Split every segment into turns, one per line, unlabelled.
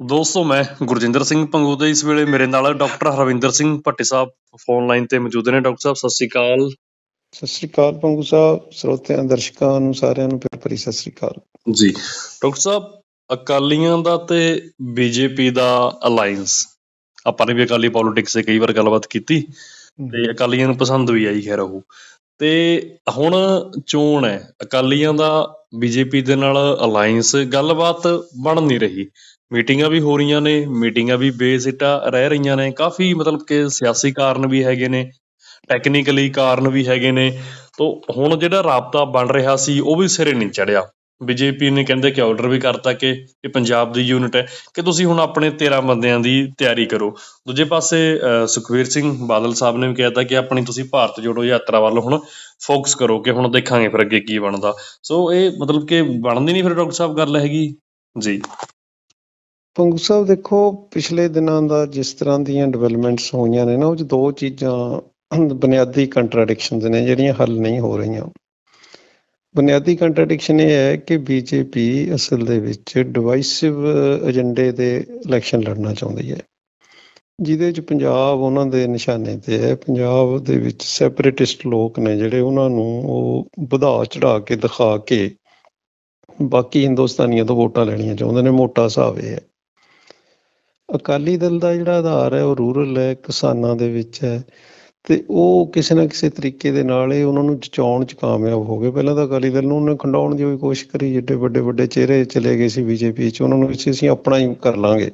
ਦੋਸਤੋ ਮੈਂ ਗੁਰਜਿੰਦਰ ਸਿੰਘ ਪੰਗੂ ਤੇ ਇਸ ਵੇਲੇ ਮੇਰੇ ਨਾਲ doctor Harvinder Singh Bhatti sahib phone line ਤੇ ਮੌਜੂਦ ਨੇ। ਡਾਕਟਰ ਸਾਹਿਬ ਸਤਿ ਸ਼੍ਰੀ ਅਕਾਲ।
ਸਤਿ ਸ੍ਰੀ ਅਕਾਲ ਪੰਗੂ ਸਾਹਿਬ ਸਰੋਤਿਆਂ ਦਰਸ਼ਕਾਂ ਨੂੰ ਸਾਰਿਆਂ ਨੂੰ ਪਿਆਰ ਭਰੀ ਸਤਿ ਸ੍ਰੀ ਅਕਾਲ।
ਜੀ ਡਾਕਟਰ ਸਾਹਿਬ ਅਕਾਲੀਆਂ ਦਾ ਤੇ ਬੀਜੇਪੀ ਦਾ ਅਲਾਈਅੰਸ ਆਪਾਂ ਨੇ ਵੀ ਅਕਾਲੀ ਪੋਲਿਟਿਕਸ ਤੇ ਕਈ ਵਾਰ ਗੱਲਬਾਤ ਕੀਤੀ ਤੇ ਅਕਾਲੀਆਂ ਨੂੰ ਪਸੰਦ ਵੀ ਆਈ ਖੈਰ ਉਹ। ਤੇ ਹੁਣ ਚੋਣ ਹੈ। ਅਕਾਲੀਆਂ ਦਾ ਬੀਜੇਪੀ ਦੇ ਨਾਲ ਅਲਾਈਅੰਸ ਗੱਲਬਾਤ ਬਣ ਨਹੀਂ ਰਹੀ। ਮੀਟਿੰਗਾਂ ਵੀ ਹੋ ਰਹੀਆਂ ਨੇ ਮੀਟਿੰਗਾਂ ਵੀ ਬੇਸਿੱਟਾ ਰਹਿ ਰਹੀਆਂ ਨੇ ਕਾਫੀ ਮਤਲਬ ਕਿ ਸਿਆਸੀ ਕਾਰਨ ਵੀ ਹੈਗੇ ਨੇ ਟੈਕਨੀਕਲੀ ਕਾਰਨ ਵੀ ਹੈਗੇ ਨੇ ਤੋਂ ਹੁਣ ਜਿਹੜਾ ਰਾਬਤਾ ਬਣ ਰਿਹਾ ਸੀ ਉਹ ਵੀ ਸਿਰੇ ਨਹੀਂ ਚੜਿਆ। ਬੀਜੇਪੀ ਨੇ ਕਹਿੰਦੇ ਕਿ ਆਰਡਰ ਵੀ ਕਰਤਾ ਕਿ ਇਹ ਪੰਜਾਬ ਦੀ ਯੂਨਿਟ ਹੈ ਕਿ ਤੁਸੀਂ ਹੁਣ ਆਪਣੇ 13 ਬੰਦਿਆਂ ਦੀ ਤਿਆਰੀ ਕਰੋ। ਦੂਜੇ ਪਾਸੇ ਅਹ, ਸੁਖਬੀਰ ਸਿੰਘ ਬਾਦਲ ਸਾਹਿਬ ਨੇ ਵੀ ਕਿਹਾ ਕਿ ਆਪਣੀ ਤੁਸੀਂ ਭਾਰਤ ਜੋੜੋ ਯਾਤਰਾ ਵੱਲ ਹੁਣ ਫੋਕਸ ਕਰੋ ਕਿ ਹੁਣ ਦੇਖਾਂਗੇ ਫਿਰ ਅੱਗੇ ਕੀ ਬਣਦਾ। ਸੋ ਇਹ ਮਤਲਬ ਕਿ ਬਣਦੀ ਨਹੀਂ ਫਿਰ ਡਾਕਟਰ ਸਾਹਿਬ ਗੱਲ ਹੈਗੀ? ਜੀ।
ਪੰਗੂ ਸਾਹਿਬ, ਦੇਖੋ, ਪਿਛਲੇ ਦਿਨਾਂ ਦਾ ਜਿਸ ਤਰ੍ਹਾਂ ਦੀਆਂ ਡਿਵੈਲਪਮੈਂਟਸ ਹੋਈਆਂ ਨੇ ਨਾ, ਉਹ 'ਚ ਦੋ ਚੀਜ਼ਾਂ ਬੁਨਿਆਦੀ ਕੰਟਰਡਿਕਸ਼ਨਸ ਨੇ, ਜਿਹੜੀਆਂ ਹੱਲ ਨਹੀਂ ਹੋ ਰਹੀਆਂ। ਬੁਨਿਆਦੀ ਕੰਟਰਡਿਕਸ਼ਨ ਇਹ ਹੈ ਕਿ ਬੀਜੇਪੀ ਅਸਲ ਦੇ ਵਿੱਚ ਡਿਵਾਈਸਿਵ ਏਜੰਡੇ ਦੇ ਇਲੈਕਸ਼ਨ ਲੜਨਾ ਚਾਹੁੰਦੀ ਹੈ। ਜਿਹਦੇ 'ਚ ਪੰਜਾਬ ਉਹਨਾਂ ਦੇ ਨਿਸ਼ਾਨੇ ਤੇ ਹੈ। ਪੰਜਾਬ ਦੇ ਵਿੱਚ ਸੈਪਰੇਟਿਸਟ ਲੋਕ ਨੇ ਜਿਹੜੇ ਉਹਨਾਂ ਨੂੰ ਉਹ ਵਧਾ ਚੜਾ ਕੇ, ਦਿਖਾ ਕੇ ਬਾਕੀ ਹਿੰਦੁਸਤਾਨੀਆਂ ਤੋਂ ਵੋਟਾਂ ਲੈਣੀਆਂ ਚਾਹੁੰਦੇ ਨੇ। ਮੋਟਾ ਹਿਸਾਬ ਇਹ ਹੈ। ਅਕਾਲੀ ਦਲ ਦਾ ਜਿਹੜਾ ਆਧਾਰ ਹੈ, ਉਹ ਰੂਰਲ ਹੈ, ਕਿਸਾਨਾਂ ਦੇ ਵਿੱਚ ਹੈ। ਤੇ ਉਹ ਕਿਸੇ ਨਾ ਕਿਸੇ ਤਰੀਕੇ ਦੇ ਨਾਲ ਇਹ ਉਹਨਾਂ ਨੂੰ ਜਚਾਉਣ ਚ ਕਾਮਯਾਬ ਹੋ ਗਏ। ਪਹਿਲਾਂ ਤਾਂ ਅਕਾਲੀ ਦਲ ਨੂੰ ਉਹਨੇ ਖੰਡਾਉਣ ਦੀ ਵੀ ਕੋਸ਼ਿਸ਼ ਕਰੀ, ਜਿੱਡੇ ਵੱਡੇ ਵੱਡੇ ਚਿਹਰੇ ਚਲੇ ਗਏ ਸੀ ਬੀਜੇਪੀ ਚ। ਉਹਨਾਂ ਨੂੰ ਸੀ ਅਸੀਂ ਆਪਣਾ ਹੀ ਕਰ ਲਾਂਗੇ।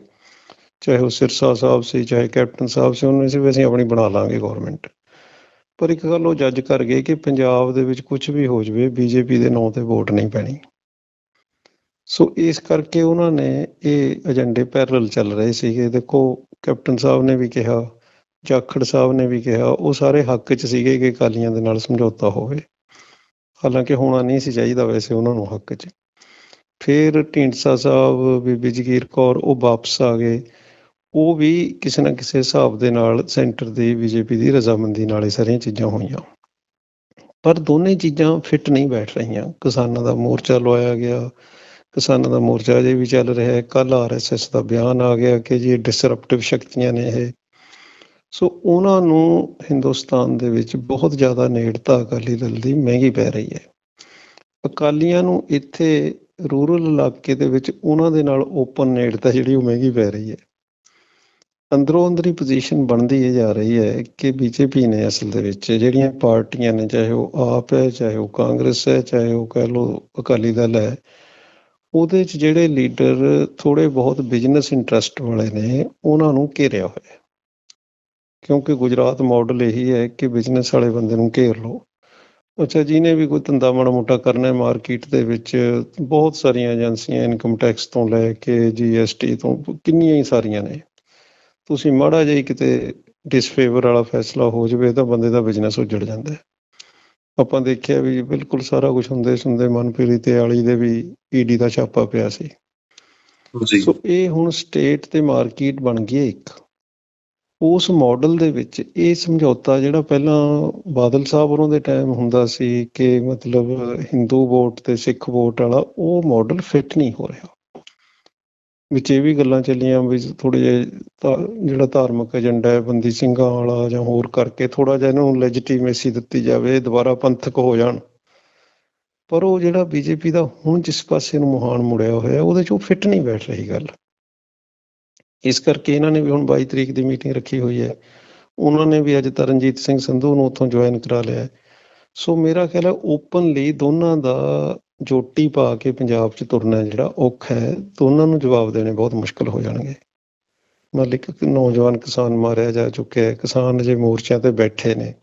ਚਾਹੇ ਉਹ ਸਿਰਸਾ ਸਾਹਿਬ ਸੀ, ਚਾਹੇ ਕੈਪਟਨ ਸਾਹਿਬ ਸੀ, ਉਹਨਾਂ ਨੇ ਵੀ ਅਸੀਂ ਆਪਣੀ ਬਣਾ ਲਾਂਗੇ ਗਵਰਨਮੈਂਟ ਪਰ ਇੱਕ ਗੱਲ ਉਹ ਜੱਜ ਕਰ ਗਏ ਕਿ ਪੰਜਾਬ ਦੇ ਵਿੱਚ ਕੁਝ ਵੀ ਹੋ ਜਵੇ, ਬੀਜੇਪੀ ਦੇ ਨਾਂ ਤੇ ਵੋਟ ਨਹੀਂ ਪੈਣੀ। ਸੋ ਇਸ ਕਰਕੇ ਉਹਨਾਂ ਨੇ ਇਹ ਏਜੰਡੇ ਪੈਰਲਲ ਚੱਲ ਰਹੇ ਸੀਗੇ। ਦੇਖੋ, ਕੈਪਟਨ ਸਾਹਿਬ ਨੇ ਵੀ ਕਿਹਾ, ਜਾਖੜ ਸਾਹਿਬ ਨੇ ਵੀ ਕਿਹਾ, ਉਹ ਸਾਰੇ ਹੱਕ 'ਚ ਸੀਗੇ ਕਿ ਅਕਾਲੀਆਂ ਦੇ ਨਾਲ ਸਮਝੌਤਾ ਹੋਵੇ। ਹਾਲਾਂਕਿ ਹੋਣਾ ਨਹੀਂ ਸੀ ਚਾਹੀਦਾ ਵੈਸੇ ਉਹਨਾਂ ਨੂੰ ਹੱਕ 'ਚ। ਫਿਰ ਢੀਂਡਸਾ ਸਾਹਿਬ, ਬੀਬੀ ਜਗੀਰ ਕੌਰ, ਉਹ ਵਾਪਸ ਆ ਗਏ। ਉਹ ਵੀ ਕਿਸੇ ਨਾ ਕਿਸੇ ਹਿਸਾਬ ਦੇ ਨਾਲ ਸੈਂਟਰ ਦੀ, ਬੀਜੇਪੀ ਦੀ ਰਜ਼ਾਮੰਦੀ ਨਾਲ ਇਹ ਸਾਰੀਆਂ ਚੀਜ਼ਾਂ ਹੋਈਆਂ। ਪਰ ਦੋਨੇ ਚੀਜ਼ਾਂ ਫਿੱਟ ਨਹੀਂ ਬੈਠ ਰਹੀਆਂ। ਕਿਸਾਨਾਂ ਦਾ ਮੋਰਚਾ ਲਵਾਇਆ ਗਿਆ ਕਿਸਾਨਾਂ ਦਾ ਮੋਰਚਾ ਅਜੇ ਵੀ ਚੱਲ ਰਿਹਾ ਹੈ। ਕੱਲ ਆਰਐਸਐਸ ਦਾ ਬਿਆਨ ਆ ਗਿਆ ਕਿ ਜੀ ਡਿਸਰਪਟਿਵ ਸ਼ਕਤੀਆਂ ਨੇ ਇਹ। ਸੋ ਉਹਨਾਂ ਨੂੰ ਹਿੰਦੁਸਤਾਨ ਦੇ ਵਿੱਚ ਬਹੁਤ ਜ਼ਿਆਦਾ ਨੇੜਤਾ ਅਕਾਲੀ ਦਲ ਦੀ ਮਹਿੰਗੀ ਪੈ ਰਹੀ ਹੈ। ਅਕਾਲੀਆਂ ਨੂੰ ਇੱਥੇ ਰੂਰਲ ਇਲਾਕੇ ਦੇ ਵਿੱਚ ਉਹਨਾਂ ਦੇ ਨਾਲ ਓਪਨ ਨੇੜਤਾ ਜਿਹੜੀ ਉਹ ਮਹਿੰਗੀ ਪੈ ਰਹੀ ਹੈ। ਅੰਦਰੋਂ ਅੰਦਰੀ ਪੋਜੀਸ਼ਨ ਬਣਦੀ ਇਹ ਜਾ ਰਹੀ ਹੈ ਕਿ ਬੀਜੇਪੀ ਨੇ ਅਸਲ ਦੇ ਵਿੱਚ ਜਿਹੜੀਆਂ ਪਾਰਟੀਆਂ ਨੇ, ਚਾਹੇ ਉਹ ਆਪ ਹੈ, ਚਾਹੇ ਉਹ ਕਾਂਗਰਸ ਹੈ, ਚਾਹੇ ਉਹ ਕਹਿ ਲਓ ਅਕਾਲੀ ਦਲ ਹੈ ਉਹਦੇ 'ਚ ਜਿਹੜੇ ਲੀਡਰ ਥੋੜੇ ਬਹੁਤ ਬਿਜ਼ਨਸ ਇੰਟਰਸਟ ਵਾਲੇ ਨੇ, ਉਹਨਾਂ ਨੂੰ ਘੇਰਿਆ ਹੋਇਆ ਹੈ। ਕਿਉਂਕਿ ਗੁਜਰਾਤ ਮਾਡਲ ਇਹੀ ਹੈ ਕਿ ਬਿਜ਼ਨਸ ਵਾਲੇ ਬੰਦੇ ਨੂੰ ਘੇਰ ਲਓ। ਅੱਛਾ, ਜਿਹਨੇ ਵੀ ਕੋਈ ਧੰਦਾ ਮਾੜਾ ਮੋਟਾ ਕਰਨਾ ਹੈ ਮਾਰਕੀਟ ਦੇ ਵਿੱਚ ਬਹੁਤ ਸਾਰੀਆਂ ਏਜੰਸੀਆਂ ਇਨਕਮ ਟੈਕਸ ਤੋਂ ਲੈ ਕੇ ਜੀਐਸਟੀ ਤੋਂ ਕਿੰਨੀਆਂ ਹੀ ਸਾਰੀਆਂ ਨੇ। ਤੁਸੀਂ ਮਾੜਾ ਜਿਹਾ ਕਿਤੇ ਡਿਸਫੇਵਰ ਵਾਲਾ ਫੈਸਲਾ ਹੋ ਜਾਵੇ, ਤਾਂ ਬੰਦੇ ਦਾ ਬਿਜ਼ਨਸ ਉੱਜੜ ਜਾਂਦਾ ਹੈ। ਆਪਾਂ ਦੇਖਿਆ ਵੀ ਬਿਲਕੁਲ ਸਾਰਾ ਕੁਝ ਹੁੰਦੇ ਸੁਣਦੇ ਮਨਪ੍ਰੀਤ ਤੇ ਆਲੀ ਦੇ ਵੀ ਈਡੀ ਦਾ ਛਾਪਾ ਪਿਆ ਸੀ।
ਜੀ।
ਸੋ ਇਹ ਹੁਣ ਸਟੇਟ ਤੇ ਮਾਰਕੀਟ ਬਣ ਗਈ ਹੈ ਇੱਕ। ਉਸ ਮਾਡਲ ਦੇ ਵਿੱਚ ਇਹ ਸਮਝੌਤਾ ਜਿਹੜਾ ਪਹਿਲਾਂ ਬਾਦਲ ਸਾਹਿਬ ਉਹਨਾਂ ਦੇ ਟਾਈਮ ਹੁੰਦਾ ਸੀ ਕਿ ਮਤਲਬ ਹਿੰਦੂ ਵੋਟ ਤੇ ਸਿੱਖ ਵੋਟ ਵਾਲਾ ਉਹ ਮਾਡਲ ਫਿੱਟ ਨਹੀਂ ਹੋ ਰਿਹਾ। ਵਿੱਚ ਇਹ ਵੀ ਗੱਲਾਂ ਚੱਲੀਆਂ ਵੀ ਥੋੜੇ ਜਿਹੇ ਜਿਹੜਾ ਧਾਰਮਿਕ ਏਜੰਡਾ ਹੈ, ਬੰਦੀ ਸਿੰਘਾਂ ਵਾਲਾ ਜਾਂ ਹੋਰ ਕਰਕੇ ਥੋੜਾ ਜਿਹਾ ਇਹਨਾਂ ਨੂੰ ਲੈਜੀਟੀਮੇਸੀ ਦਿੱਤੀ ਜਾਵੇ ਦੁਬਾਰਾ ਪੰਥਕ ਹੋ ਜਾਣ। ਪਰ ਉਹ ਜਿਹੜਾ ਬੀਜੇਪੀ ਦਾ ਹੁਣ ਜਿਸ ਪਾਸੇ ਨੂੰ ਮਹਾਨ ਮੁੜਿਆ ਹੋਇਆ ਉਹਦੇ 'ਚ ਉਹ ਫਿੱਟ ਨਹੀਂ ਬੈਠ ਰਹੀ ਗੱਲ। ਇਸ ਕਰਕੇ ਇਹਨਾਂ ਨੇ ਵੀ ਹੁਣ 22 ਤਰੀਕ ਦੀ ਮੀਟਿੰਗ ਰੱਖੀ ਹੋਈ ਹੈ। ਉਹਨਾਂ ਨੇ ਵੀ ਅੱਜ ਤਰਨਜੀਤ ਸਿੰਘ ਸੰਧੂ ਨੂੰ ਉੱਥੋਂ ਜੁਆਇਨ ਕਰਾ ਲਿਆ ਸੋ ਮੇਰਾ ਖਿਆਲ ਹੈ ਓਪਨਲੀ ਦੋਨਾਂ ਦਾ ਜੋਟੀ ਪਾ ਕੇ ਪੰਜਾਬ 'ਚ ਤੁਰਨਾ ਜਿਹੜਾ ਔਖਾ ਹੈ ਉਹਨਾਂ ਨੂੰ ਜਵਾਬ ਦੇਣੇ ਬਹੁਤ ਮੁਸ਼ਕਲ ਹੋ ਜਾਣਗੇ। ਮਤਲਬ ਇੱਕ ਨੌਜਵਾਨ ਕਿਸਾਨ ਮਾਰਿਆ ਜਾ ਚੁੱਕਿਆ ਹੈ, ਕਿਸਾਨ ਜੇ ਮੋਰਚਿਆਂ ਤੇ ਬੈਠੇ ਨੇ।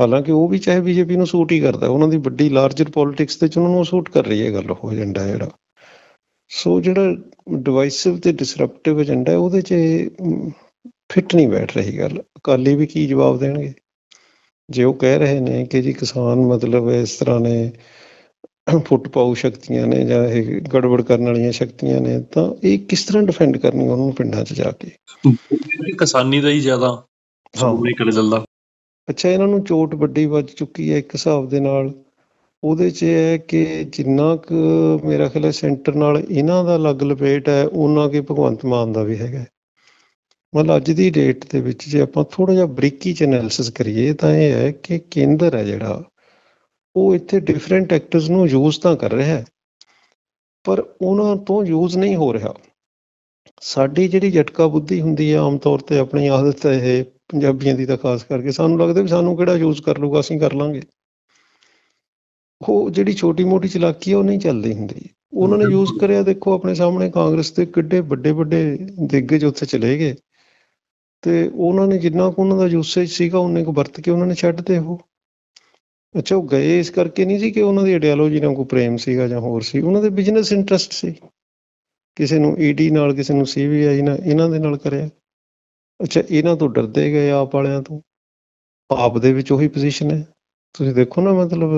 ਹਾਲਾਂਕਿ ਉਹ ਵੀ ਚਾਹੇ ਬੀਜੇਪੀ ਨੂੰ ਸੂਟ ਹੀ ਕਰਦਾ, ਉਹਨਾਂ ਦੀ ਵੱਡੀ ਲਾਰਜਰ ਪੋਲਿਟਿਕਸ ਤੇ ਚ ਉਹਨਾਂ ਨੂੰ ਸੂਟ ਕਰ ਰਹੀ ਹੈ ਗੱਲ, ਉਹ ਏਜੰਡਾ ਜਿਹੜਾ। ਸੋ ਜਿਹੜਾ ਡਿਵਾਈਸਿਵ ਤੇ ਡਿਸਰਪਟਿਵ ਏਜੰਡਾ ਉਹਦੇ 'ਚ ਫਿੱਟ ਨਹੀਂ ਬੈਠ ਰਹੀ ਗੱਲ। ਅਕਾਲੀ ਵੀ ਕੀ ਜਵਾਬ ਦੇਣਗੇ? ਜੇ ਉਹ ਕਹਿ ਰਹੇ ਨੇ ਕਿ ਜੀ ਕਿਸਾਨ ਮਤਲਬ ਇਸ ਤਰ੍ਹਾਂ ਨੇ ਫੁੱਟ ਪਾਉ ਸ਼ਕਤੀਆਂ ਨੇ ਜਾਂ ਇਹ ਗੜਬੜ ਕਰਨ ਵਾਲੀਆਂ ਸ਼ਕਤੀਆਂ ਨੇ ਤਾਂ ਇਹ ਕਿਸ ਤਰ੍ਹਾਂ ਡਿਫੈਂਡ ਕਰਨੀ ਉਹਨਾਂ ਨੂੰ ਪਿੰਡਾਂ 'ਚ ਜਾ ਕੇ?
ਕਿਸਾਨੀ ਦਾ ਹੀ ਜ਼ਿਆਦਾ ਸ਼੍ਰੋਮਣੀ ਅਕਾਲੀ ਦਲ ਦਾ
ਅੱਛਾ ਇਹਨਾਂ ਨੂੰ ਚੋਟ ਵੱਡੀ ਵੱਜ ਚੁੱਕੀ ਹੈ ਇੱਕ ਹਿਸਾਬ ਦੇ ਨਾਲ। ਉਹਦੇ 'ਚ ਇਹ ਹੈ ਕਿ ਜਿੰਨਾ ਕੁ ਮੇਰਾ ਖਿਆਲ ਹੈ ਸੈਂਟਰ ਨਾਲ ਇਹਨਾਂ ਦਾ ਲੱਗ ਲਪੇਟ ਹੈ ਉਹਨਾਂ ਕਿ ਭਗਵੰਤ ਮਾਨ ਦਾ ਵੀ ਹੈਗਾ। ਮਤਲਬ ਅੱਜ ਦੀ ਡੇਟ ਦੇ ਵਿੱਚ ਜੇ ਆਪਾਂ ਥੋੜਾ ਜਿਹਾ ਬਰੀਕੀ ਚ ਐਨਾਲਿਸਿਸ ਕਰੀਏ ਤਾਂ ਇਹ ਹੈ ਕਿ ਕੇਂਦਰ ਹੈ ਜਿਹੜਾ ਉਹ ਇੱਥੇ ਡਿਫਰੈਂਟ ਐਕਟਰਸ ਨੂੰ ਯੂਜ਼ ਤਾਂ ਕਰ ਰਿਹਾ ਹੈ ਪਰ ਉਹਨਾਂ ਤੋਂ ਯੂਜ਼ ਨਹੀਂ ਹੋ ਰਿਹਾ। ਸਾਡੀ ਜਿਹੜੀ ਜਟਕਾ ਬੁੱਧੀ ਹੁੰਦੀ ਹੈ ਆਮ ਤੌਰ ਤੇ ਆਪਣੀ ਆਦਤ ਹੈ ਇਹ ਪੰਜਾਬੀਆਂ ਦੀ ਤਾਂ ਖਾਸ ਕਰਕੇ ਸਾਨੂੰ ਲੱਗਦਾ ਵੀ ਸਾਨੂੰ ਕਿਹੜਾ ਯੂਜ਼ ਕਰ ਲੂਗਾ ਅਸੀਂ ਕਰ ਲਾਂਗੇ। ਉਹ ਜਿਹੜੀ ਛੋਟੀ ਮੋਟੀ ਚਲਾਕੀ ਹੈ ਉਹ ਨਹੀਂ ਚੱਲਦੀ ਹੁੰਦੀ। ਉਹਨਾਂ ਨੇ ਯੂਜ਼ ਕਰਿਆ ਦੇਖੋ ਆਪਣੇ ਸਾਹਮਣੇ ਕਾਂਗਰਸ ਦੇ ਕਿੱਡੇ ਵੱਡੇ ਵੱਡੇ ਦਿੱਗਜ ਉੱਥੇ ਚਲੇ ਗਏ। ਤੇ ਉਹਨਾਂ ਨੇ ਜਿੰਨਾ ਕੁ ਉਹਨਾਂ ਦਾ ਯੂਸੇਜ ਸੀਗਾ ਉਹਨੇ ਕੁ ਵਰਤ ਕੇ ਉਹਨਾਂ ਨੇ ਛੱਡਤੇ ਉਹ। ਅੱਛਾ, ਉਹ ਗਏ ਇਸ ਕਰਕੇ ਨਹੀਂ ਸੀ ਕਿ ਉਹਨਾਂ ਦੀ ਆਈਡੀਓਲੋਜੀ ਨਾਲ ਕੋਈ ਪ੍ਰੇਮ ਸੀਗਾ ਜਾਂ ਹੋਰ ਸੀ? ਉਹਨਾਂ ਦੇ ਬਿਜ਼ਨਸ ਇੰਟਰਸਟ ਸੀ। ਕਿਸੇ ਨੂੰ ਈਡੀ ਨਾਲ, ਕਿਸੇ ਨੂੰ ਸੀਬੀਆਈ ਨਾਲ, ਇਹਨਾਂ ਦੇ ਨਾਲ ਕਰਿਆ। ਅੱਛਾ, ਇਹਨਾਂ ਤੋਂ ਡਰਦੇ ਗਏ ਆਪ ਵਾਲਿਆਂ ਤੋਂ। ਆਪ ਦੇ ਵਿੱਚ ਉਹੀ ਪੋਜੀਸ਼ਨ ਹੈ। ਤੁਸੀਂ ਦੇਖੋ ਨਾ, ਮਤਲਬ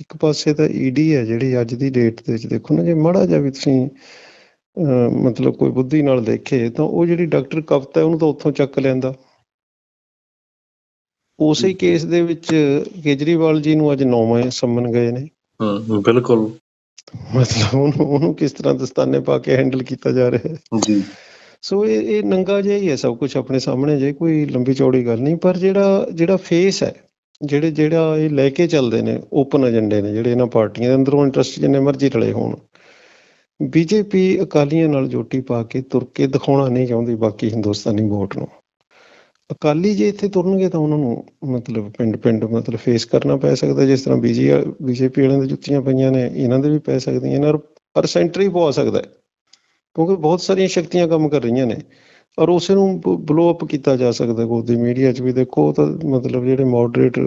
ਇੱਕ ਪਾਸੇ ਤਾਂ ਈਡੀ ਹੈ ਜਿਹੜੀ ਅੱਜ ਦੀ ਡੇਟ ਦੇ ਵਿੱਚ। ਦੇਖੋ ਨਾ, ਜੇ ਮਾੜਾ ਜਿਹਾ ਵੀ ਤੁਸੀਂ ਮਤਲਬ ਕੋਈ ਬੁੱਧੀ ਨਾਲ ਦੇਖੇ, ਤਾਂ ਉਹ ਜਿਹੜੀ ਡਾਕਟਰ ਕਵਤ ਹੈ, ਉਹਨੂੰ ਤਾਂ ਉੱਥੋਂ ਚੱਕ ਲੈਂਦਾ। ਉਸੇ ਕੇਸ ਦੇ ਵਿੱਚ ਕੇਜਰੀਵਾਲ ਜੀ ਨੂੰ ਅੱਜ ਨੌਵੇਂ ਸੰਮਨ ਗਏ ਨੇ।
ਹੂੰ ਬਿਲਕੁਲ।
ਮਤਲਬ ਉਹਨੂੰ ਉਹਨੂੰ ਕਿਸ ਤਰ੍ਹਾਂ ਦਸਤਾਨੇ ਪਾ ਕੇ ਹੈਂਡਲ ਕੀਤਾ ਜਾ ਰਿਹਾ ਹੈ।
ਜੀ।
ਸੋ ਇਹ ਇਹ ਨੰਗਾ ਜਿਹਾ ਹੀ ਹੈ ਸਭ ਕੁਝ ਆਪਣੇ ਸਾਹਮਣੇ ਜੇ ਕੋਈ ਲੰਬੀ ਚੌੜੀ ਗੱਲ ਨਹੀਂ। ਪਰ ਜਿਹੜਾ ਜਿਹੜਾ ਫੇਸ ਹੈ ਜਿਹੜੇ ਜਿਹੜਾ ਇਹ ਲੈ ਕੇ ਚੱਲਦੇ ਨੇ ਓਪਨ ਏਜੰਡੇ ਨੇ ਜਿਹੜੇ ਇਹਨਾਂ ਪਾਰਟੀਆਂ ਦੇ ਅੰਦਰੋਂ ਇੰਟਰਸਟ ਜਿੰਨੇ ਮਰਜ਼ੀ ਰਲੇ ਹੋਣ। ਬੀਜੇਪੀ ਅਕਾਲੀਆਂ ਨਾਲ ਜੋਟੀ ਪਾ ਕੇ ਤੁਰ ਕੇ ਦਿਖਾਉਣਾ ਨਹੀਂ ਚਾਹੁੰਦੀ ਬਾਕੀ ਹਿੰਦੁਸਤਾਨੀ ਵੋਟ ਨੂੰ। ਅਕਾਲੀ ਜੇ ਇੱਥੇ ਤੁਰਨਗੇ ਤਾਂ ਉਹਨਾਂ ਨੂੰ ਮਤਲਬ ਪਿੰਡ ਪਿੰਡ ਮਤਲਬ ਫੇਸ ਕਰਨਾ ਪੈ ਸਕਦਾ, ਜਿਸ ਤਰ੍ਹਾਂ ਬੀਜੀ ਬੀਜੇਪੀ ਵਾਲਿਆਂ ਦੇ ਜੁੱਤੀਆਂ ਪਈਆਂ ਨੇ, ਇਹਨਾਂ ਦੇ ਵੀ ਪੈ ਸਕਦੀਆਂ ਨੇ ਔਰ ਪਰ ਸੈਂਟਰ ਹੀ ਪਵਾ ਸਕਦਾ ਹੈ, ਕਿਉਂਕਿ ਬਹੁਤ ਸਾਰੀਆਂ ਸ਼ਕਤੀਆਂ ਕੰਮ ਕਰ ਰਹੀਆਂ ਨੇ ਔਰ ਉਸੇ ਨੂੰ ਬਲੋ ਅਪ ਕੀਤਾ ਜਾ ਸਕਦਾ ਗੋਦੀ ਮੀਡੀਆ 'ਚ ਵੀ ਦੇਖੋ ਤਾਂ ਮਤਲਬ ਜਿਹੜੇ ਮੋਡਰੇਟ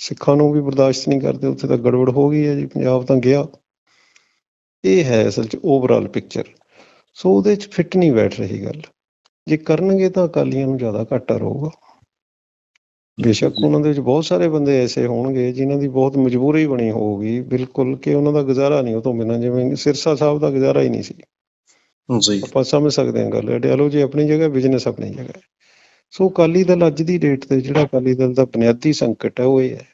ਸਿੱਖਾਂ ਨੂੰ ਵੀ ਬਰਦਾਸ਼ਤ ਨਹੀਂ ਕਰਦੇ, ਉੱਥੇ ਤਾਂ ਗੜਬੜ ਹੋ ਗਈ ਹੈ ਜੀ, ਪੰਜਾਬ ਤਾਂ ਗਿਆ। ਇਹ ਹੈ ਅਸਲ 'ਚ ਓਵਰਆਲ ਪਿਕਚਰ ਸੋ ਉਹਦੇ 'ਚ ਫਿੱਟ ਨਹੀਂ ਬੈਠ ਰਹੀ ਗੱਲ। ਜੇ ਕਰਨਗੇ ਤਾਂ ਅਕਾਲੀਆਂ ਨੂੰ ਜ਼ਿਆਦਾ ਘਾਟਾ ਰਹੂਗਾ। ਬੇਸ਼ੱਕ ਉਹਨਾਂ ਦੇ ਵਿੱਚ ਬਹੁਤ ਸਾਰੇ ਬੰਦੇ ਐਸੇ ਹੋਣਗੇ ਜਿਨ੍ਹਾਂ ਦੀ ਬਹੁਤ ਮਜਬੂਰੀ ਬਣੀ ਹੋਊਗੀ। ਬਿਲਕੁਲ ਕਿ ਉਹਨਾਂ ਦਾ ਗੁਜ਼ਾਰਾ ਨਹੀਂ ਉਹ ਤੋਂ ਬਿਨਾਂ ਜਿਵੇਂ ਸਿਰਸਾ ਸਾਹਿਬ ਦਾ ਗੁਜ਼ਾਰਾ ਹੀ ਨਹੀਂ ਸੀ।
ਜੀ।
ਆਪਾਂ ਸਮਝ ਸਕਦੇ ਹਾਂ ਗੱਲ ਆਈਡੀਓਲੋਜੀ ਆਪਣੀ ਜਗ੍ਹਾ ਬਿਜ਼ਨਸ ਆਪਣੀ ਜਗ੍ਹਾ। ਹੈ। ਸੋ ਅਕਾਲੀ ਦਲ ਅੱਜ ਦੀ ਡੇਟ ਤੇ ਜਿਹੜਾ ਅਕਾਲੀ ਦਲ ਦਾ ਬੁਨਿਆਦੀ ਸੰਕਟ ਹੈ ਉਹ ਇਹ ਹੈ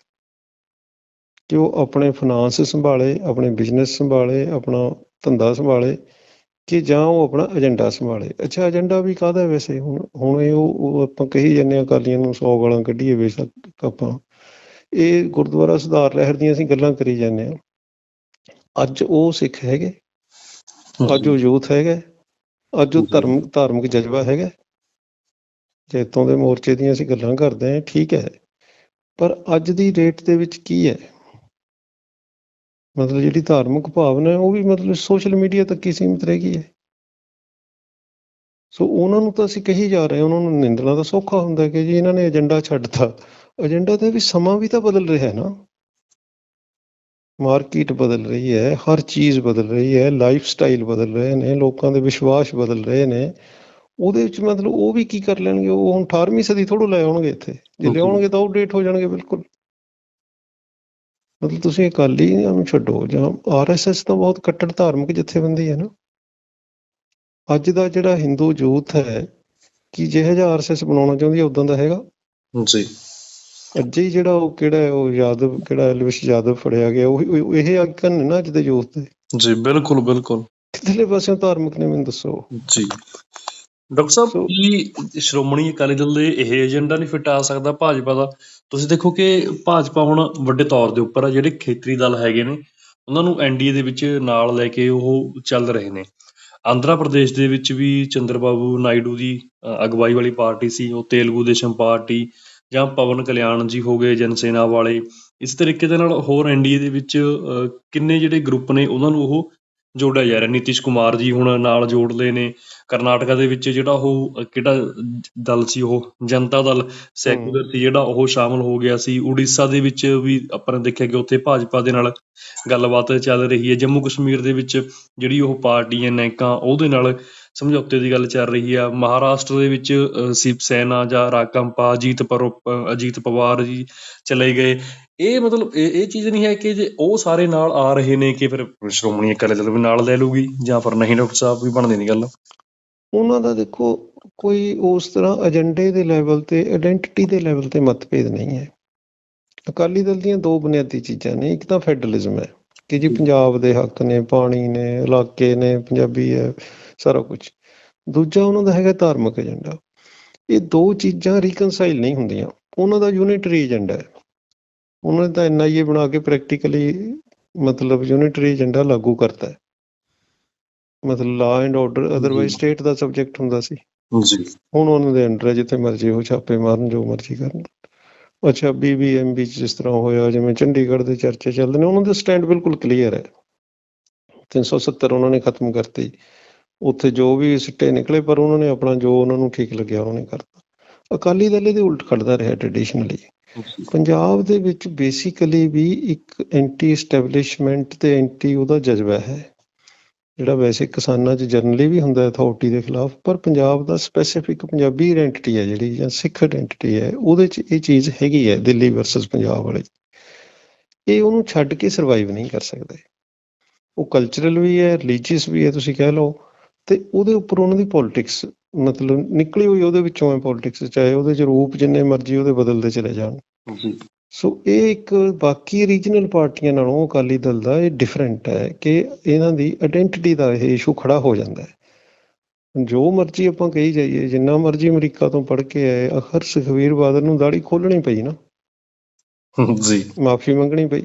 ਕਿ ਉਹ ਆਪਣੇ ਫਾਈਨਾਂਸ ਸੰਭਾਲੇ ਆਪਣੇ ਬਿਜ਼ਨਸ ਸੰਭਾਲੇ ਆਪਣਾ ਧੰਦਾ ਸੰਭਾਲੇ। ਕਿ ਜਾਂ ਉਹ ਆਪਣਾ ਏਜੰਡਾ ਸੰਭਾਲੇ। ਅੱਛਾ ਏਜੰਡਾ ਵੀ ਕਾਹਦਾ ਵੈਸੇ? ਹੁਣ ਹੁਣ ਇਹ ਉਹ ਆਪਾਂ ਕਹੀ ਜਾਂਦੇ ਹਾਂ ਅਕਾਲੀਆਂ ਨੂੰ 100 ਗਾਲਾਂ ਕੱਢੀਏ ਬੇਸ਼ੱਕ ਆਪਾਂ। ਇਹ ਗੁਰਦੁਆਰਾ ਸੁਧਾਰ ਲਹਿਰ ਦੀਆਂ ਅਸੀਂ ਗੱਲਾਂ ਕਰੀ ਜਾਂਦੇ ਹਾਂ। ਅੱਜ ਉਹ ਸਿੱਖ ਹੈਗੇ। ਅੱਜ ਉਹ ਯੂਥ ਹੈਗਾ। ਅੱਜ ਉਹ ਧਰਮ, ਧਾਰਮਿਕ ਜਜ਼ਬਾ ਹੈਗਾ। ਜੈਤੋਂ ਦੇ ਮੋਰਚੇ ਦੀਆਂ ਅਸੀਂ ਗੱਲਾਂ ਕਰਦੇ ਹਾਂ, ਠੀਕ ਹੈ। ਪਰ ਅੱਜ ਦੀ ਡੇਟ ਦੇ ਵਿੱਚ ਕੀ ਹੈ? ਮਤਲਬ ਜਿਹੜੀ ਧਾਰਮਿਕ ਭਾਵਨਾ ਹੈ ਉਹ ਵੀ ਮਤਲਬ ਸੋਸ਼ਲ ਮੀਡੀਆ ਤੱਕ ਹੀ ਸੀਮਿਤ ਰਹਿ ਗਈ ਹੈ। ਸੋ ਉਹਨਾਂ ਨੂੰ ਤਾਂ ਅਸੀਂ ਕਹੀ ਜਾ ਰਹੇ ਉਹਨਾਂ ਨੂੰ ਨਿੰਦਣਾ ਤਾਂ ਸੌਖਾ ਹੁੰਦਾ ਕਿ ਜੀ ਇਹਨਾਂ ਨੇ ਏਜੰਡਾ ਛੱਡਤਾ। ਏਜੰਡਾ ਤੇ ਵੀ ਸਮਾਂ ਵੀ ਤਾਂ ਬਦਲ ਰਿਹਾ ਹੈ ਨਾ। ਮਾਰਕੀਟ ਬਦਲ ਰਹੀ ਹੈ ਹਰ ਚੀਜ਼ ਬਦਲ ਰਹੀ ਹੈ ਲਾਈਫ ਸਟਾਈਲ ਬਦਲ ਰਹੇ ਨੇ ਲੋਕਾਂ ਦੇ ਵਿਸ਼ਵਾਸ ਬਦਲ ਰਹੇ ਨੇ। ਉਹਦੇ ਵਿੱਚ ਮਤਲਬ ਉਹ ਵੀ ਕੀ ਕਰ ਲੈਣਗੇ? ਉਹ ਹੁਣ 18ਵੀਂ ਸਦੀ ਥੋੜੋ ਲੈ ਆਉਣਗੇ ਇੱਥੇ। ਜੇ. ਲਿਆਉਣਗੇ ਤਾਂ ਆਊਟਡੇਟ ਹੋ ਜਾਣਗੇ ਬਿਲਕੁਲ। ਮਤਲਬ ਤੁਸੀਂ ਅਕਾਲੀਆਂ ਨੂੰ ਛੱਡੋ ਜਾਂ ਆਰਐਸਐਸ ਤਾਂ ਬਹੁਤ ਕੱਟੜ ਧਾਰਮਿਕ ਜਥੇਬੰਦੀ ਹੈ ਨਾ। ਅੱਜ ਦਾ ਜਿਹੜਾ ਹਿੰਦੂ ਯੂਥ ਹੈ ਕਿ ਜਿਹੋ ਜਿਹਾ ਆਰਐਸਐਸ ਬਣਾਉਣਾ ਚਾਹੁੰਦੀ ਹੈ ਉਦਾਂ ਦਾ ਹੈਗਾ?
ਜੀ।
ਅੱਜ ਹੀ ਜਿਹੜਾ ਉਹ ਕਿਹੜਾ ਹੈ ਉਹ ਯਾਦਵ ਕਿਹੜਾ ਐਲਵਿਸ਼ ਯਾਦਵ ਫੜਿਆ ਗਿਆ ਉਹ ਇਹ ਆਈਕਨ ਨੇ ਨਾ ਅੱਜ ਦੇ ਯੂਥ ਦੇ।
ਜੀ ਬਿਲਕੁਲ ਬਿਲਕੁਲ।
ਕਿਧਰਲੇ ਪਾਸਿਓਂ ਧਾਰਮਿਕ ਨੇ ਮੈਨੂੰ ਦੱਸੋ।
ਜੀ। ਡਾਕਟਰ ਸਾਹਿਬ ਕੀ ਸ਼੍ਰੋਮਣੀ ਅਕਾਲੀ ਦਲ ਦੇ ਇਹ ਏਜੰਡਾ ਨਹੀਂ ਫਿੱਟ ਆ ਸਕਦਾ ਭਾਜਪਾ ਦਾ? ਤੁਸੀਂ ਦੇਖੋ ਕਿ ਭਾਜਪਾ ਹੁਣ ਵੱਡੇ ਤੌਰ ਦੇ ਉੱਪਰ ਆ, ਜਿਹੜੇ ਖੇਤਰੀ ਦਲ ਹੈਗੇ ਨੇ, ਉਹਨਾਂ ਨੂੰ ਐਨਡੀਏ ਦੇ ਵਿੱਚ ਨਾਲ ਲੈ ਕੇ ਉਹ ਚੱਲ ਰਹੇ ਨੇ। ਆਂਧਰਾ ਪ੍ਰਦੇਸ਼ ਦੇ ਵਿੱਚ ਵੀ ਚੰਦਰਬਾਬੂ ਨਾਇਡੂ ਦੀ ਅਗਵਾਈ ਵਾਲੀ ਪਾਰਟੀ ਸੀ, ਉਹ ਤੇਲਗੂ ਦੇਸ਼ਮ ਪਾਰਟੀ ਜਾਂ ਪਵਨ ਕਲਿਆਣ ਜੀ ਹੋ ਗਏ ਜਨਸੇਨਾ ਵਾਲੇ। ਇਸ ਤਰੀਕੇ ਦੇ ਨਾਲ ਹੋਰ ਐਨਡੀਏ ਦੇ ਵਿੱਚ ਕਿੰਨੇ ਜਿਹੜੇ ਗਰੁੱਪ ਨੇ, ਉਹਨਾਂ ਨੂੰ ਉਹ ਜੋੜਿਆ ਜਾ ਰਿਹਾ ਨਿਤਿਸ਼ ਕੁਮਾਰ ਜੀ ਹੁਣ ਨਾਲ ਜੋੜ ਲਏ ਨੇ। ਕਰਨਾਟਕਾ ਦੇ ਵਿੱਚ ਜਿਹੜਾ ਉਹ ਕਿਹੜਾ ਦਲ ਸੀ ਉਹ? ਜਨਤਾ ਦਲ। ਸੈਕੂਲਰ ਸੀ ਜਿਹੜਾ ਉਹ ਸ਼ਾਮਲ ਹੋ ਗਿਆ ਸੀ। ਉੜੀਸਾ ਦੇ ਵਿੱਚ ਵੀ ਆਪਾਂ ਨੇ ਦੇਖਿਆ ਕਿ ਉੱਥੇ ਭਾਜਪਾ ਦੇ ਨਾਲ ਗੱਲਬਾਤ ਚੱਲ ਰਹੀ ਹੈ। ਜੰਮੂ ਕਸ਼ਮੀਰ ਦੇ ਵਿੱਚ ਜਿਹੜੀ ਉਹ ਪਾਰਟੀ ਹੈ ਨੈਕਾਂ ਉਹਦੇ ਨਾਲ ਸਮਝੌਤੇ ਦੀ ਗੱਲ ਚੱਲ ਰਹੀ ਆ ਮਹਾਰਾਸ਼ਟਰ ਦੇ ਵਿੱਚ ਸ਼ਿਵ ਸੈਨਾ ਜਾਂ ਰਾਕੰਪਾ ਅਜੀਤ ਪਰੋ ਅਜੀਤ ਪਵਾਰ ਜੀ ਚਲੇ ਗਏ। ਇਹ ਮਤਲਬ ਇਹ ਇਹ ਚੀਜ਼ ਨਹੀਂ ਹੈ ਕਿ ਜੇ ਉਹ ਸਾਰੇ ਨਾਲ ਆ ਰਹੇ ਨੇ ਕਿ ਫਿਰ ਸ਼੍ਰੋਮਣੀ ਅਕਾਲੀ ਦਲ ਵੀ ਨਾਲ ਲੈ ਲੂਗੀ ਜਾਂ ਫਿਰ ਨਹੀਂ ਡਾਕਟਰ ਸਾਹਿਬ ਵੀ ਬਣਦੀ ਨਹੀਂ ਗੱਲ।
ਉਹਨਾਂ ਦਾ ਦੇਖੋ ਕੋਈ ਉਸ ਤਰ੍ਹਾਂ ਏਜੰਡੇ ਦੇ ਲੈਵਲ ਤੇ ਆਇਡੈਂਟੀਟੀ ਦੇ ਲੈਵਲ ਤੇ ਮਤਭੇਦ ਨਹੀਂ ਹੈ। ਅਕਾਲੀ ਦਲ ਦੀਆਂ ਦੋ ਬੁਨਿਆਦੀ ਚੀਜ਼ਾਂ ਨੇ ਇੱਕ ਤਾਂ ਫੈਡਰਲਿਜ਼ਮ ਹੈ ਕਿ ਜੀ ਪੰਜਾਬ ਦੇ ਹੱਕ ਨੇ ਪਾਣੀ ਨੇ ਇਲਾਕੇ ਨੇ ਪੰਜਾਬੀ ਹੈ ਸਾਰਾ ਕੁਝ। ਦੂਜਾ ਉਹਨਾਂ ਦਾ ਹੈਗਾ ਧਾਰਮਿਕ ਏਜੰਡਾ ਇਹ ਦੋ ਚੀਜ਼ਾਂ ਰੀਕਨਸਾਈਲ ਨਹੀਂ ਹੁੰਦੀਆਂ। ਉਹਨਾਂ ਦਾ ਯੂਨਿਟਰੀ ਏਜੰਡਾ ਹੈ। ਉਹਨਾਂ ਨੇ ਤਾਂ ਐਨਆਈਏ ਬਣਾ ਕੇ ਪ੍ਰੈਕਟੀਕਲੀ ਮਤਲਬ ਯੂਨਿਟਰੀ ਏਜੰਡਾ ਲਾਗੂ ਕਰਤਾ ਹੈ। ਮਤਲਬ law and order otherwise. State the subject ਹੁੰਦਾ ਸੀ।
ਜੀ।
ਹੁਣ ਉਹਨਾਂ ਦੇ ਅੰਡਰ ਜਿੱਥੇ ਮਰਜ਼ੀ ਉਹ ਛਾਪੇ ਮਾਰਨ ਜੋ ਮਰਜ਼ੀ ਕਰਨ। ਅੱਛਾ ਬੀਬੀਐਮਬੀ ਜਿਸ ਤਰ੍ਹਾਂ ਹੋਇਆ ਜਿਵੇਂ ਚੰਡੀਗੜ੍ਹ ਦੇ ਚਰਚੇ ਚੱਲਦੇ ਨੇ ਉਹਨਾਂ ਦਾ ਸਟੈਂਡ ਬਿਲਕੁਲ ਕਲੀਅਰ ਹੈ। 370 ਉਹਨਾਂ ਨੇ ਖਤਮ ਕਰਤੀ। ਉੱਥੇ ਜੋ ਵੀ ਸਿੱਟੇ ਨਿਕਲੇ ਪਰ ਉਹਨਾਂ ਨੇ ਆਪਣਾ ਜੋ ਉਹਨਾਂ ਨੂੰ ਠੀਕ ਲੱਗਿਆ ਉਹਨਾਂ ਕਰਤਾ। ਅਕਾਲੀ ਦਲ ਇਹਦੇ ਉਲਟ ਖੜਦਾ ਰਿਹਾ ਟ੍ਰੈਡੀਸ਼ਨਲੀ ਪੰਜਾਬ ਦੇ ਵਿੱਚ ਬੇਸਿਕਲੀ ਵੀ ਇੱਕ ਐਂਟੀ ਐਸਟੈਬਲਿਸ਼ਮੈਂਟ ਤੇ ਐਂਟੀ ਉਹਦਾ ਜਜ਼ਬਾ ਹੈ। ਜਿਹੜਾ ਵੈਸੇ ਕਿਸਾਨਾਂ 'ਚ ਜਰਨਲੀ ਵੀ ਹੁੰਦਾ ਅਥਾਰਟੀ ਦੇ ਖਿਲਾਫ, ਪਰ ਪੰਜਾਬ ਦਾ ਸਪੈਸੀਫਿਕ ਪੰਜਾਬੀ ਆਇਡੈਂਟੀਟੀ ਹੈ ਜਿਹੜੀ ਜਾਂ ਸਿੱਖ ਆਇਡੈਂਟੀਟੀ ਹੈ, ਉਹਦੇ 'ਚ ਇਹ ਚੀਜ਼ ਹੈਗੀ ਹੈ ਦਿੱਲੀ ਵਰਸਸ ਪੰਜਾਬ ਵਾਲੇ। ਇਹ ਉਹਨੂੰ ਛੱਡ ਕੇ ਸਰਵਾਈਵ ਨਹੀਂ ਕਰ ਸਕਦੇ। ਉਹ ਕਲਚਰਲ ਵੀ ਹੈ ਰਿਲੀਜੀਅਸ ਵੀ ਹੈ, ਤੁਸੀਂ ਕਹਿ ਲਓ, ਤੇ ਉਹਦੇ ਉੱਪਰ ਉਹਨਾਂ ਦੀ ਪੋਲਿਟਿਕਸ ਮਤਲਬ ਨਿਕਲੀ ਹੋਈ ਉਹਦੇ ਵਿੱਚੋਂ ਹੈ ਪੋਲਿਟਿਕਸ ਚਾਹੇ ਉਹਦੇ 'ਚ ਰੂਪ ਜਿੰਨੇ ਮਰਜ਼ੀ ਉਹਦੇ ਬਦਲਦੇ ਚਲੇ ਜਾਣ।
ਜੀ।
ਸੋ ਇਹ ਇੱਕ ਬਾਕੀ ਰੀਜਨਲ ਪਾਰਟੀਆਂ ਨਾਲੋਂ ਅਕਾਲੀ ਦਲ ਦਾ ਇਹ ਡਿਫਰੈਂਟ ਹੈ ਕਿ ਇਹਨਾਂ ਦੀ ਆਇਡੈਂਟੀਟੀ ਦਾ ਇਹ ਇਸ਼ੂ ਖੜਾ ਹੋ ਜਾਂਦਾ ਹੈ। ਜੋ ਮਰਜ਼ੀ ਆਪਾਂ ਕਹੀ ਜਾਈਏ ਜਿੰਨਾ ਮਰਜ਼ੀ ਅਮਰੀਕਾ ਤੋਂ ਪੜ੍ਹ ਕੇ ਆਏ ਅਖਰ ਸੁਖਵੀਰ ਬਾਦਲ ਨੂੰ ਦਾੜੀ ਖੋਲਣੀ ਪਈ ਨਾ।
ਜੀ।
ਮਾਫੀ ਮੰਗਣੀ ਪਈ।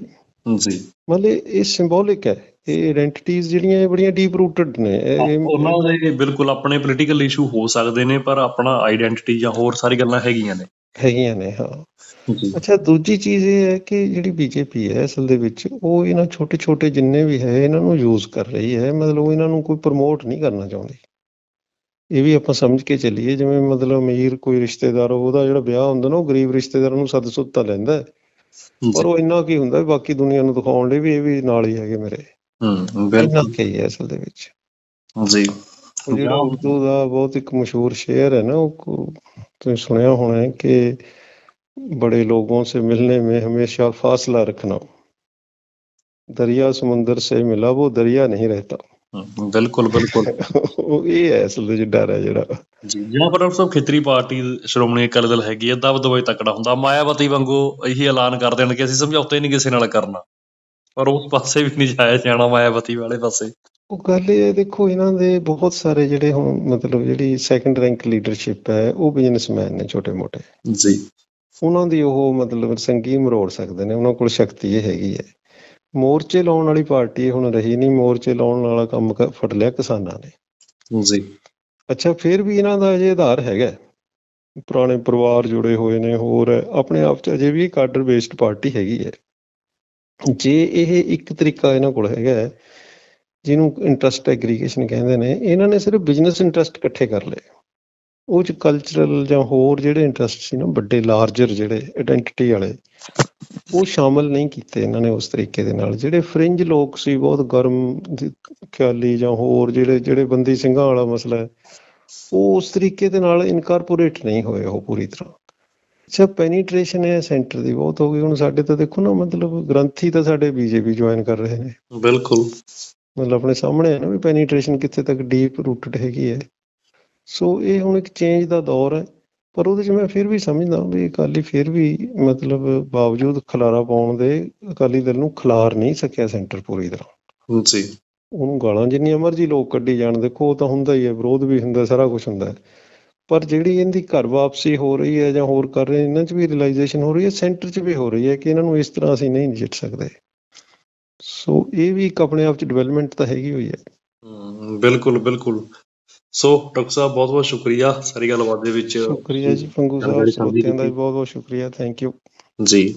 ਜੀ।
ਮਤਲਬ ਇਹ ਸਿੰਬੋਲਿਕ ਹੈ। ਇਹ ਆਇਡੈਂਟੀਟੀਜ਼ ਜਿਹੜੀਆਂ ਇਹ ਬੜੀਆਂ ਡੀਪ ਰੂਟਡ ਨੇ।
ਉਹਨਾਂ ਦੇ ਬਿਲਕੁਲ ਆਪਣੇ ਪੋਲੀਟੀਕਲ ਇਸ਼ੂ ਹੋ ਸਕਦੇ ਨੇ ਪਰ ਆਪਣਾ ਆਈਡੈਂਟੀਟੀ ਜਾਂ ਹੋਰ ਸਾਰੀ ਗੱਲਾਂ ਹੈਗੀਆਂ ਨੇ।
ਹੈਗੀਆਂ ਨੇ ਹਾਂ। ਅੱਛਾ ਦੂਜੀ ਚੀਜ਼ ਇਹ ਹੈ ਕਿ ਜਿਹੜੀ ਬੀਜੇਪੀ ਹੈ ਅਸਲ ਦੇ ਵਿੱਚ ਉਹ ਇਹਨਾਂ ਛੋਟੇ ਛੋਟੇ ਜਿੰਨੇ ਵੀ ਹੈ ਇਹਨਾਂ ਨੂੰ ਯੂਜ਼ ਕਰ ਰਹੀ ਹੈ। ਮਤਲਬ ਇਹਨਾਂ ਨੂੰ ਕੋਈ ਪ੍ਰਮੋਟ ਨਹੀਂ ਕਰਨਾ ਚਾਹੁੰਦੀ। ਇਹ ਵੀ ਆਪਾਂ ਸਮਝ ਕੇ ਚੱਲੀਏ ਜਿਵੇਂ ਮਤਲਬ ਅਮੀਰ ਕੋਈ ਰਿਸ਼ਤੇਦਾਰ ਉਹਦਾ ਜਿਹੜਾ ਵਿਆਹ ਹੁੰਦਾ ਨਾ ਉਹ ਗਰੀਬ ਰਿਸ਼ਤੇਦਾਰਾਂ ਨੂੰ ਸੱਦ ਸੁੱਤ ਤਾਂ ਲੈਂਦਾ ਪਰ ਉਹ ਇੰਨਾ ਕੀ ਹੁੰਦਾ ਬਾਕੀ ਦੁਨੀਆ ਨੂੰ ਦਿਖਾਉਣ ਲਈ ਵੀ ਇਹ ਵੀ ਨਾਲ ਹੀ ਹੈਗੇ ਮੇਰੇ।
ਹੂੰ ਬਿਲਕੁਲ।
ਕਹੀ ਹੈ ਅਸਲ ਦੇ ਵਿੱਚ।
ਜੀ।
ਜਿਹੜਾ ਉਰਦੂ ਦਾ ਬਹੁਤ ਇੱਕ ਮਸ਼ਹੂਰ ਸ਼ੇਅਰ ਹੈ ਨਾ ਉਹ ਤੁਸੀਂ ਸੁਣਿਆ ਹੋਣਾ ਕਿ बड़े लोगों से मिलने में हमेशा फासला रखना दरिया समुंदर से मिला वो दरिया नहीं रहता
ਬਿਲਕੁਲ ਬਿਲਕੁਲ।
ਉਹ ਇਹ ਹੈ ਅਸਲ ਵਿੱਚ ਡਰ ਹੈ ਜਿਹੜਾ।
ਜੀ ਜਿਹੜਾ ਪਰ ਸਭ ਖੇਤਰੀ ਪਾਰਟੀ ਸ਼੍ਰੋਮਣੀ ਅਕਾਲੀ ਦਲ ਹੈਗੀ ਹੈ ਦਬ ਦਬਾਈ ਤਕੜਾ ਹੁੰਦਾ ਮਾਇਆਵਤੀ ਵਾਂਗੂ ਇਹੀ ਐਲਾਨ ਕਰਦੇ ਹਨ ਕਿ ਅਸੀਂ ਸਮਝੌਤੇ ਨਹੀਂ ਕਿਸੇ ਨਾਲ ਕਰਨਾ। ਪਰ ਉਸ ਪਾਸੇ ਵੀ ਨਹੀਂ ਜਾਇਆ ਜਾਣਾ ਮਾਇਆਵਤੀ ਵਾਲੇ ਪਾਸੇ।
ਉਹ ਗੱਲ ਇਹ ਹੈ ਦੇਖੋ ਇਹਨਾਂ ਦੇ ਬਹੁਤ ਸਾਰੇ ਜਿਹੜੇ ਹੁਣ ਮਤਲਬ ਜਿਹੜੀ ਸੈਕੰਡ ਰੈਂਕ ਲੀਡਰਸ਼ਿਪ ਹੈ ਉਹ ਬਿਜ਼ਨਸਮੈਨ ਨੇ ਛੋਟੇ ਮੋਟੇ
ਜੀ।
ਉਹਨਾਂ ਦੀ ਉਹ ਮਤਲਬ ਸੰਗੀ ਮਰੋੜ ਸਕਦੇ ਨੇ ਉਹਨਾਂ ਕੋਲ ਸ਼ਕਤੀ ਇਹ ਹੈਗੀ ਹੈ। ਮੋਰਚੇ ਲਾਉਣ ਵਾਲੀ ਪਾਰਟੀ ਹੁਣ ਰਹੀ ਨਹੀਂ ਮੋਰਚੇ ਲਾਉਣ ਵਾਲਾ ਕੰਮ ਫੜ ਲਿਆ ਕਿਸਾਨਾਂ ਨੇ।
ਜੀ।
ਅੱਛਾ ਫਿਰ ਵੀ ਇਹਨਾਂ ਦਾ ਅਜੇ ਆਧਾਰ ਹੈਗਾ। ਪੁਰਾਣੇ ਪਰਿਵਾਰ ਜੁੜੇ ਹੋਏ ਨੇ ਹੋਰ ਆਪਣੇ ਆਪ ਚ ਅਜੇ ਵੀ ਕਾਡਰ ਬੇਸਡ ਪਾਰਟੀ ਹੈਗੀ ਹੈ। ਜੇ ਇਹ ਇੱਕ ਤਰੀਕਾ ਇਹਨਾਂ ਕੋਲ ਹੈਗਾ ਜਿਹਨੂੰ ਇੰਟਰਸਟ ਐਗਰੀਗੇਸ਼ਨ ਕਹਿੰਦੇ ਨੇ, ਇਹਨਾਂ ਨੇ ਸਿਰਫ ਬਿਜ਼ਨਸ ਇੰਟਰਸਟ ਇਕੱਠੇ ਕਰ ਲਏ। ਉਹ ਚ ਕਲਚਰਲ ਜਾਂ ਹੋਰ ਜਿਹੜੇ ਇੰਟਰਸਟ ਸੀ ਨਾ, ਵੱਡੇ ਲਾਰਜਰ ਜਿਹੜੇ ਆਇਡੈਂਟੀਟੀ ਵਾਲੇ, ਉਹ ਸ਼ਾਮਲ ਨਹੀਂ ਕੀਤੇ ਇਹਨਾਂ ਨੇ ਉਸ ਤਰੀਕੇ ਦੇ ਨਾਲ। ਜਿਹੜੇ ਫ੍ਰਿੰਜ ਲੋਕ ਸੀ, ਬਹੁਤ ਗਰਮ ਖਿਆਲੀ ਜਾਂ ਹੋਰ ਜਿਹੜੇ ਜਿਹੜੇ ਬੰਦੀ ਸਿੰਘਾਂ ਵਾਲਾ ਮਸਲਾ ਹੈ, ਉਹ ਉਸ ਤਰੀਕੇ ਦੇ ਨਾਲ ਇਨਕਾਰਪੋਰੇਟ ਨਹੀਂ ਹੋਏ ਉਹ ਪੂਰੀ ਤਰ੍ਹਾਂ। ਅੱਛਾ ਪੈਨੀਟ੍ਰੇਸ਼ਨ ਹੈ ਸੈਂਟਰ ਦੀ ਬਹੁਤ ਹੋ ਗਈ। ਹੁਣ ਸਾਡੇ ਤਾਂ ਦੇਖੋ ਨਾ ਮਤਲਬ ਗ੍ਰੰਥੀ ਤਾਂ ਸਾਡੇ ਬੀਜੇਪੀ ਜੁਆਇਨ ਕਰ ਰਹੇ ਨੇ।
ਬਿਲਕੁਲ।
ਮਤਲਬ ਆਪਣੇ ਸਾਹਮਣੇ ਹੈ ਨਾ ਵੀ ਪੈਨੀਟ੍ਰੇਸ਼ਨ ਕਿੱਥੇ ਤੱਕ ਡੀਪ ਰੂਟਡ ਹੈਗੀ ਹੈ। ਸੋ ਇਹ ਹੁਣ ਇੱਕ ਚੇਂਜ ਦਾ ਦੌਰ ਹੈ। ਪਰ ਉਹਦੇ 'ਚ ਮੈਂ ਫਿਰ ਵੀ ਸਮਝਦਾ ਵੀ ਅਕਾਲੀ ਫਿਰ ਵੀ ਮਤਲਬ ਬਾਵਜੂਦ ਖਲਾਰਾ ਪਾਉਣ ਦੇ ਅਕਾਲੀ ਦਲ ਨੂੰ ਖਿਲਾਰ ਨਹੀਂ ਸਕਿਆ ਸੈਂਟਰ ਪੂਰੀ ਤਰ੍ਹਾਂ।
ਜੀ।
ਉਹਨੂੰ ਗਾਲਾਂ ਜਿੰਨੀਆਂ ਮਰਜ਼ੀ ਲੋਕ ਕੱਢੀ ਜਾਣ। ਦੇਖੋ ਉਹ ਤਾਂ ਹੁੰਦਾ ਹੀ ਹੈ ਵਿਰੋਧ ਵੀ ਹੁੰਦਾ ਸਾਰਾ ਕੁਝ ਹੁੰਦਾ ਹੈ। ਪਰ ਜਿਹੜੀ ਇਹਦੀ ਘਰ ਵਾਪਸੀ ਹੋ ਰਹੀ ਹੈ ਜਾਂ ਹੋਰ ਕਰ ਰਹੇ ਇਹਨਾਂ 'ਚ ਵੀ ਰਿਅਲਾਈਜੇਸ਼ਨ ਹੋ ਰਹੀ ਹੈ ਸੈਂਟਰ 'ਚ ਵੀ ਹੋ ਰਹੀ ਹੈ ਕਿ ਇਹਨਾਂ ਨੂੰ ਇਸ ਤਰ੍ਹਾਂ ਅਸੀਂ ਨਹੀਂ ਜਿੱਤ ਸਕਦੇ। ਸੋ ਇਹ ਵੀ ਇੱਕ ਆਪਣੇ ਆਪ 'ਚ ਡਿਵੈਲਪਮੈਂਟ ਤਾਂ ਹੈਗੀ ਹੋਈ ਹੈ।
ਬਿਲਕੁਲ ਬਿਲਕੁਲ। ਸੋ ਡਾਕਟਰ ਸਾਹਿਬ ਬਹੁਤ ਬਹੁਤ ਸ਼ੁਕਰੀਆ ਸਾਰੀ ਗੱਲਬਾਤ ਦੇ ਵਿੱਚ।
ਸ਼ੁਕਰੀਆ ਜੀ ਪੰਗੂ ਸਾਹਿਬ ਸਰੋਤਿਆਂ ਦਾ ਵੀ। ਬਹੁਤ ਬਹੁਤ ਸ਼ੁਕਰੀਆ। ਥੈਂਕ ਯੂ
ਜੀ।